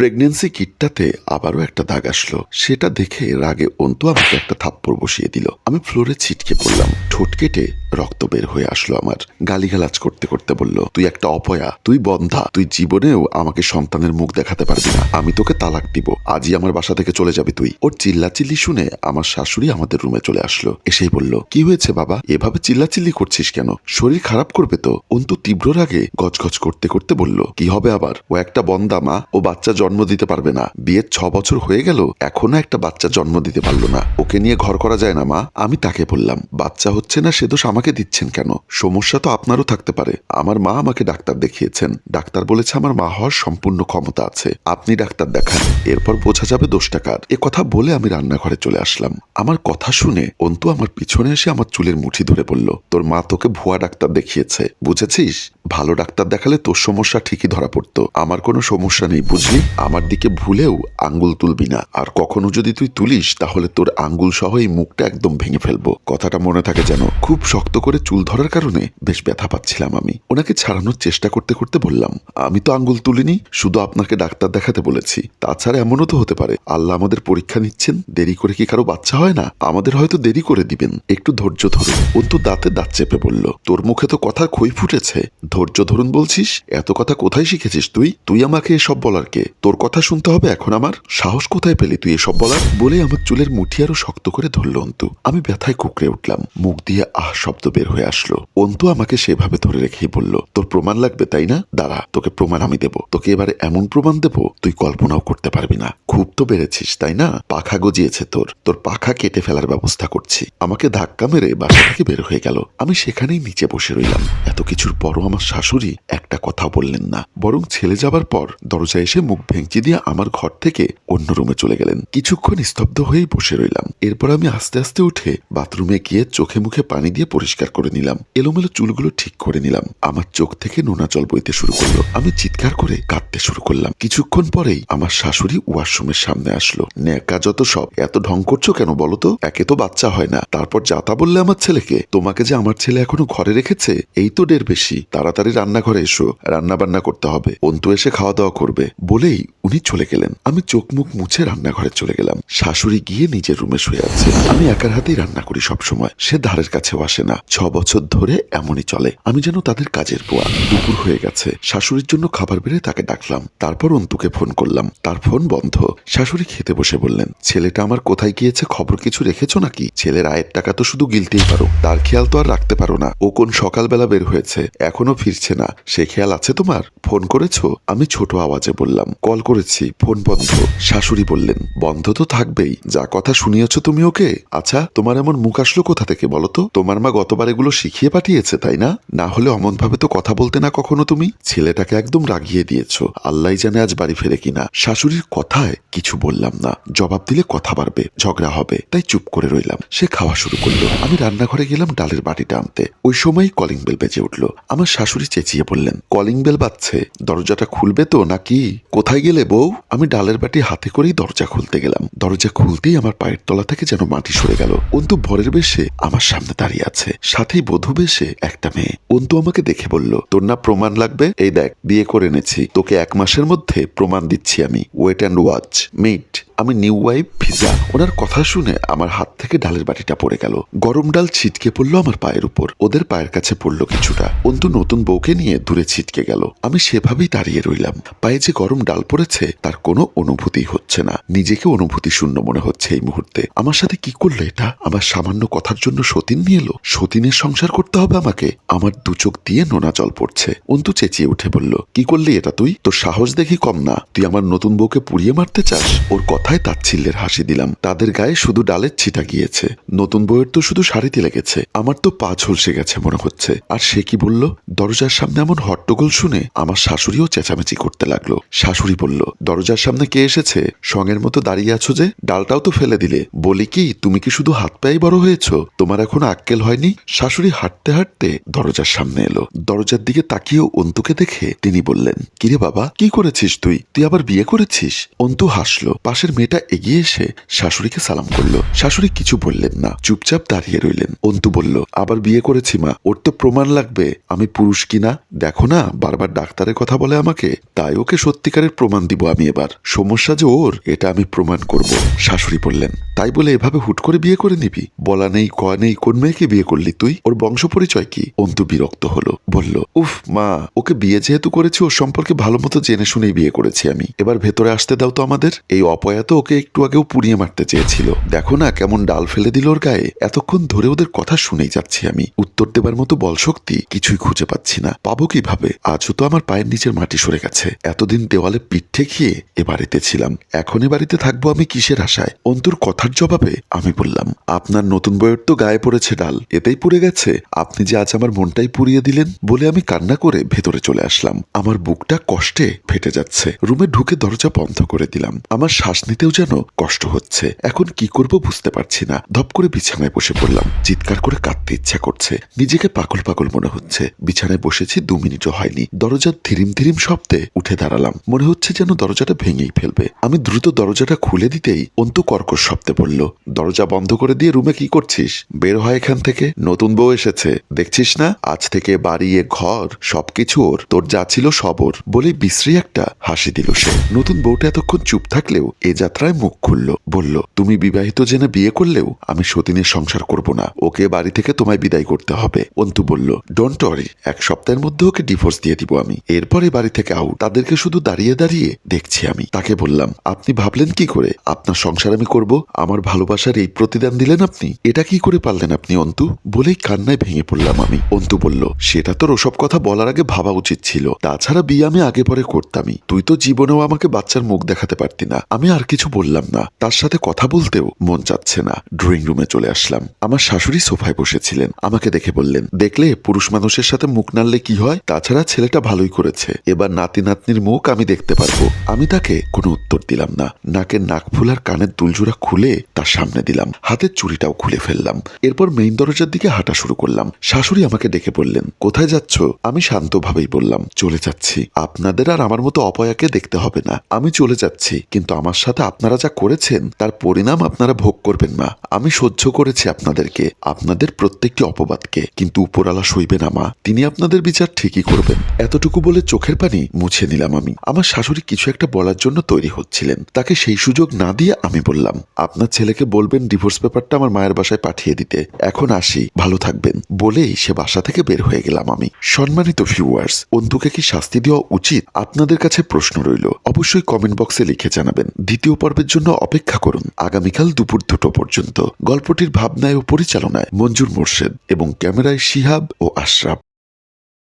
Pregnancy কিটটাতে আবারও একটা দাগ আসলো। সেটা দেখে রাগে অন্তু আমাকে একটা থাপ্পড় বসিয়ে দিল। আমি ফ্লোরে ছিটকে পড়লাম। ঠোঁট কেটে রক্ত বের হয়ে আসলো আমার। গালিগালাজ করতে করতে বলল, তুই একটা অপয়া, তুই বন্ধা, তুই জীবনেও আমাকে সন্তানের মুখ দেখাতে পারবি না। আমি তোকে তালাক দিব। আজই আমার বাসা থেকে চলে যাবি তুই। ওর চিল্লাচিল্লি শুনে আমার শাশুড়ি আমাদের রুমে চলে আসলো। এসেই বলল, কি হয়েছে বাবা? এভাবে চিল্লাচিল্লি করছিস কেন? শরীর খারাপ করবে তো? অন্তু তীব্র রাগে গজগজ করতে করতে বলল, কি হবে আবার? ও একটা বন্দা মা, ও বাচ্চা জন্ম দিতে পারবে না। বিয়ের ছ বছর হয়ে গেল, এখনও একটা বাচ্চা জন্ম দিতে পারল না। ওকে নিয়ে ঘর করা যায় না, মা। আমি তাকে বললাম, বাচ্চা হচ্ছে না, সে দোষ আমাকে দিচ্ছেন কেন? সমস্যা তো আপনারও থাকতে পারে। আমার মা আমাকে ডাক্তার দেখিয়েছেন। ডাক্তার বলেছে আমার মা হওয়ার সম্পূর্ণ ক্ষমতা আছে। আপনি ডাক্তার দেখান, এরপর বোঝা যাবে দোষটা কার। এ কথা বলে আমি রান্নাঘরে চলে আসলাম। আমার কথা শুনে অন্তু আমার পিছনে এসে আমার চুলের মুঠি ধরে বলল, তোর মা তোকে ভুয়া ডাক্তার দেখিয়েছে, বুঝেছিস? ভালো ডাক্তার দেখালে তোর সমস্যা ঠিকই ধরা পড়তো। আমার কোনো সমস্যা নেই, বুঝলি? আমার দিকে ভুলেও আঙ্গুল তুলবি না। আর কখনো যদি তুই তুলিস, তাহলে তোর আঙ্গুল সহ এই মুখটা একদম ভেঙে ফেলব। কথাটা মনে থাকে যেন খুব শক্ত করে চুল ধরার কারণে বেশ ব্যথা পাচ্ছিলাম আমি। ওনাকে ছাড়ানোর চেষ্টা করতে করতে বললাম, আমি তো আঙ্গুল তুলিনি, শুধু আপনাকে ডাক্তার দেখাতে বলেছি। তাছাড়া এমনও তো হতে পারে। আল্লাহ আমাদের পরীক্ষা নিচ্ছেন, দেরি করে কি কারও বাচ্চা হয় না? আমাদের হয়তো দেরি করে দিবেন। একটু ধৈর্য ধরুন। অন্তু দাঁতে দাঁত চেপে বলল, তোর মুখে তো কথা খই ফুটেছে। ধৈর্য ধরুন বলছিস, এত কথা কোথায় শিখেছিস তুই? তুই আমাকে এসব বলার কে? তোর কথা শুনতে হবে এখন আমার। সাহস কোথায় পেলি তুই এসব বলার? বলে আমার চুলের মুঠি আরও শক্ত করে ধরল অন্তু। আমি ব্যথায় কুকড়ে উঠলাম। মুখ দিয়ে আহ শব্দ বের হয়ে আসলো। অন্তু আমাকে সেভাবে ধরে রেখেই বলল, তোর প্রমাণ লাগবে, তাই না? দাঁড়া, তোকে প্রমাণ আমি দেব। তোকে এবারে এমন প্রমাণ দেব, তুই কল্পনাও করতে পারবি না। খুব তো বেড়েছিস, তাই না? পাখা গজিয়েছে তোর। তোর পাখা কেটে ফেলার ব্যবস্থা করছি। আমাকে ধাক্কা মেরে বাসা থেকে বের হয়ে গেল। আমি সেখানেই নিচে বসে রইলাম। এত কিছুর পরও আমার শাশুড়ি একটা কথা বললেন না। বরং ছেলে যাবার পর দরজা এসে মুখ ভেঙচি দিয়ে আমার ঘর থেকে অন্য রুমে চলে গেলেন। কিছুক্ষণ স্তব্ধ হয়েই বসে রইলাম। এরপর আমি আস্তে আস্তে উঠে বাথরুমে গিয়ে চোখে মুখে পানি দিয়ে পরিষ্কার করে নিলাম। এলোমেলো চুলগুলো ঠিক করে নিলাম। আমার চোখ থেকে নোনা জল বইতে শুরু করল। আমি চিৎকার করে কাঁদতে শুরু করলাম। কিছুক্ষণ পরেই আমার শাশুড়ি ওয়াশরুমের সামনে আসলো। ন্যাকা যত সব, এত ঢং করছ কেন বলো তো? একে তো বাচ্চা হয় না। তারপর যাতা বললে আমার ছেলেকে, তোমাকে যে আমার ছেলে এখনও ঘরে রেখেছে, এই তো ডের বেশি। তাড়াতাড়ি রান্নাঘরে এসো। রান্না বান্না করতে হবে। অন্তু এসে খাওয়া দাওয়া করবে। বলেই উনি চলে গেলেন। আমি চোখ মুখ মুছে রান্নাঘরে চলে গেলাম। শাশুড়ি গিয়ে নিজের রুমে শুয়ে আছে। আমি একার হাতেই রান্না করি সব সময় সে ধারের কাছেও আসে না। ছ বছর ধরে এমনই চলে। আমি যেন তাদের কাজের পোয়া। দুপুর হয়ে গেছে। শাশুড়ির জন্য খাবার বেড়ে তাকে ডাকলাম। তারপর অন্তুকে ফোন করলাম। তার ফোন বন্ধ। শাশুড়ি খেতে বসে বললেন, ছেলেটা আমার কোথায় গিয়েছে? খবর কিছু রেখেছো নাকি? ছেলের আয়ের টাকা তো শুধু গিলতেই পারো। তার খেয়াল তো আর রাখতে পারো না। ও কোন সকালবেলা বের হয়েছে? এখনও ফিরছে না। সে খেয়াল আছে তোমার? ফোন করেছ? আমি ছোট আওয়াজে বললাম কল করেছি, ফোন বন্ধ। শাশুড়ি বললেন, বন্ধ তো থাকবেই। যা কথা শুনিয়েছ তুমি ওকে? আচ্ছা তোমার এমন মুখ আসলো কোথা থেকে বলো তো? তোমার মা গতবার এগুলো শিখিয়ে পাঠিয়েছে, তাই না? না হলে অমন ভাবে তো কথা বলতে না কখনো তুমি? ছেলেটাকে একদম রাগিয়ে দিয়েছ। আল্লাহ জানে আজ বাড়ি ফেরে কিনা। শাশুড়ির কথায় কিছু বললাম না। জবাব দিলে কথা বাড়বে, ঝগড়া হবে। তাই চুপ করে রইলাম। সে খাওয়া শুরু করল। আমি রান্নাঘরে গেলাম ডালের বাটিটা আনতে। ওই সময় কলিং বেল বেজে উঠল। আমার শাশুড়ি চেঁচিয়ে বললেন কলিং বেল বাজছে। দরজাটা খুলবে তো নাকি? কোথায় গেলে বউ? আমি ডালের বাটি হাতে করেই দরজা খুলতে গেলাম। দরজা খুলতেই আমার পায়ের তলা থেকে যেন মাটি সরে গেল। অন্তু ভরের বেশে আমার সামনে দাঁড়িয়ে আছে। সাথেই বধূ বেশে একটা মেয়ে। অন্তু আমাকে দেখে বলল, তোর না প্রমাণ লাগবে? এই দেখ, বিয়ে করে এনেছি। তোকে এক মাসের মধ্যে প্রমাণ দিচ্ছি আমি। ওয়েট অ্যান্ড ওয়াচ মিট আমি নিউ ওয়াইফ ভিজা। ওনার কথা শুনে আমার হাত থেকে ডালের বাটিটা পড়ে গেল। গরম ডাল ছিটকে পড়ল আমার পায়ের উপর। ওদের পায়ের কাছে পড়ল কিছুটা। অন্তু নতুন বউকে নিয়ে দূরে ছিটকে গেল। আমি সেভাবেই দাঁড়িয়ে রইলাম। পায়ে যে গরম ডাল পড়েছে, তার কোনো অনুভূতি হচ্ছে না। নিজেকে অনুভূতি শূন্য মনে হচ্ছে এই মুহূর্তে। আমার সাথে কি করল এটা? আমার সামান্য কথার জন্য সতীন নিয়ে এলো? সতীনের সংসার করতে হবে আমাকে? আমার দু চোখ দিয়ে নোনা জল পড়ছে। অন্তু চেঁচিয়ে উঠে বলল, কি করলি এটা তুই? তোর সাহস দেখি কম না। তুই আমার নতুন বউকে পুড়িয়ে মারতে চাস? ওর কথায় তাচ্ছিল্যের হাসি দিলাম। তাদের গায়ে শুধু ডালের ছিটা গিয়েছে। নতুন বউয়ের তো শুধু শাড়িতে লেগেছে। আমার তো পা ঝলসে গেছে মনে হচ্ছে। আর সে কি বলল? দরজার সামনে এমন হট্টগোল শুনে আমার শাশুড়িও চেঁচামেচি করতে লাগল। শাশুড়ি বলল, দরজার সামনে কে এসেছে? সঙ্গের মতো দাঁড়িয়ে আছো যে? ডালটাও তো ফেলে দিলে। বলি কি, তুমি কি শুধু হাত পায়ে বড় হয়েছো? তোমার এখন আক্কেল হয়নি? শাশুড়ি হাঁটতে হাঁটতে দরজার সামনে এলো। দরজার দিকে তাকিয়ে অন্তুকে দেখে তিনি বললেন, কিরে বাবা, কি করেছিস তুই? তুই আবার বিয়ে করেছিস? অন্তু হাসলো, পাশের বয়সের মেয়েটা এগিয়ে এসে শাশুড়িকে সালাম করল। শাশুড়ি কিছু বললেন না। চুপচাপ দাঁড়িয়ে রইলেন। অন্তু বলল, আবার বিয়ে করেছি মা। ওর তো প্রমাণ লাগবে। আমি পুরুষ কিনা? দেখো না, বারবার ডাক্তারের কথা বলে আমাকে। তাই ওকে সত্যিকারের প্রমাণ দিব আমি এবার। সমস্যা যে ওর, এটা আমি প্রমাণ করব। শাশুড়ি বললেন, তাই বলে এভাবে হুট করে বিয়ে করে নিবি? বলা নেই, কয়া নেই, কোন মেয়েকে বিয়ে করলি তুই? ওর বংশ পরিচয় কি? অন্তু বিরক্ত হলো, বলল, উফ মা, ওকে বিয়ে যেহেতু করেছি, ওর সম্পর্কে ভালো মতো জেনে শুনেই বিয়ে করেছি আমি। এবার ভেতরে আসতে দাও তো আমাদের। এই অপয়া তো ওকে একটু আগেও পুড়িয়ে মারতে চেয়েছিল। দেখো না কেমন ডাল ফেলে দিল ওর গায়ে। এতক্ষণ ধরে ওদের কথা শুনেই যাচ্ছি আমি। উত্তর দেবার মতো বল শক্তি কিছুই খুঁজে পাচ্ছি না। পাবো কীভাবে? আজও তো আমার পায়ের নিচের মাটি সরে গেছে। এতদিন দেওয়ালে পিঠ ঠেকিয়ে এ বাড়িতে ছিলাম। এখন এ বাড়িতে থাকব আমি কিসের আশায়? অন্তুর কথার জবাবে আমি বললাম, আপনার নতুন বইয়ের তো গায়ে পড়েছে ডাল। এতেই পুড়ে গেছে। আপনি যে আজ আমার মনটাই পুড়িয়ে দিলেন বলে আমি কান্না করে ভেতরে চলে আসলাম। আমার বুকটা কষ্টে ফেটে যাচ্ছে। রুমে ঢুকে দরজা বন্ধ করে দিলাম। আমার শ্বাস নিতেও যেন কষ্ট হচ্ছে। এখন কি করব বুঝতে পারছি না। ধপ করে বিছানায় বসে পড়লাম। চিৎকার করে কাঁদতে ইচ্ছা করছে। নিজেকে পাগল পাগল মনে হচ্ছে। বিছানায় বসেছি, দু মিনিটও হয়নি। দরজার ধীরিম ধীরিম শব্দে উঠে দাঁড়ালাম। মনে হচ্ছে যেন দরজাটা ভেঙেই ফেলবে। আমি দ্রুত দরজাটা খুলে দিতেই অন্তু কর্কশ শব্দে বলল, দরজা বন্ধ করে দিয়ে রুমে কি করছিস? বের হয় এখান থেকে। নতুন বউ এসেছে। দেখছিস না? আজ থেকে বাড়ি, এ ঘর, সবকিছু ওর। তোর যা ছিল সবর বলে বিশ্রী একটা হাসি দিল সে। নতুন বউটা এতক্ষণ চুপ থাকলেও এ যাত্রায় মুখ খুলল, বলল, তুমি বিবাহিত জেনে বিয়ে করলেও আমি সতীনের সংসার করব না। ওকে বাড়ি থেকে তোমায় বিদায় করতে হবে। অন্তু বলল ডোন্ট ওয়ারি এক সপ্তাহের মধ্যে ওকে ডিভোর্স দিয়ে দিব আমি। এরপরে বাড়ি থেকে আউট তাদেরকে শুধু দাঁড়িয়ে দাঁড়িয়ে দেখছি আমি। তাকে বললাম, আপনি ভাবলেন কি করে? আপনার সংসার আমি করব? আমার ভালোবাসার এই প্রতিদান দিলেন আপনি? এটা কি করে পারলেন আপনি, অন্তু? বলেই কান্নায় ভেঙে পড়লাম আমি। অন্তু বলল, সেটা তোর ওসব কথা বলার আগে ভাবা উচিত ছিল। তাছাড়া বিয়ে আমি আগে পরে করতামই। তুই তো জীবনেও আমাকে বাচ্চার মুখ দেখাতে পারতি না। আমি আর কিছু বললাম না। তার সাথে কথা বলতেও মন যাচ্ছে না। ড্রয়িং রুমে চলে আসলাম। আমার শাশুড়ি সোফায় বসেছিলেন। আমাকে দেখে বললেন, দেখলে পুরুষ মানুষের সাথে মুখ নাড়লে কি হয়? তাছাড়া ছেলেটা ভালোই করেছে। এবার নাতি নাতনির মুখ আমি দেখতে পারব। আমি তাকে কোনো উত্তর দিলাম না। নাকের নাক ফুলার কানের দুলজোড়া খুলে তার সামনে দিলাম। হাতের চুড়িটাও খুলে ফেললাম। এরপর মেইন দরজার দিকে হাঁটা শুরু করলাম। শাশুড়ি আমাকে ডেকে বললেন, কোথায় যাচ্ছ? আমি শান্তভাবেই বললাম, চলে যাচ্ছি। আপনাদের আর আমার মতো অপয়াকে দেখতে হবে না। আমি চলে যাচ্ছি, কিন্তু আমার সাথে আপনারা যা করেছেন, তার পরিণাম আপনারা ভোগ করবেন না আমি সহ্য করেছি আপনাদেরকে, আপনাদের প্রত্যেকটি অপবাদকে। কিন্তু উপরালা সইবে না মা। তিনি আপনাদের বিচার ঠিকই করবেন। এতটুকু বলে চোখের পানি মুছে নিলাম আমি। আমার শাশুড়ি কিছু একটা বলার জন্য তৈরি হচ্ছিলেন। তাকে সেই সুযোগ না দিয়ে আমি বললাম, আপনার ছেলেকে বলবেন ডিভোর্স পেপারটা আমার মায়ের বাসায় পাঠিয়ে দিতে। এখন আসি, ভালো থাকবেন। বলেই সে বাসা থেকে বের হয়ে গেলাম আমি। সম্মানিত ভিউয়ার্স অন্তুকে কি শাস্তি দেওয়া উচিত? আপনাদের কাছে প্রশ্ন রইল। অবশ্যই কমেন্ট বক্সে লিখে জানাবেন। দ্বিতীয় পর্বের জন্য অপেক্ষা করুন। আগামীকাল দুপুর দুটো পর্যন্ত। গল্পটির ভাবনায় ও পরিচালনায় মঞ্জুর মোর্শেদ এবং ক্যামেরায় শিহাব ও আশরাফ।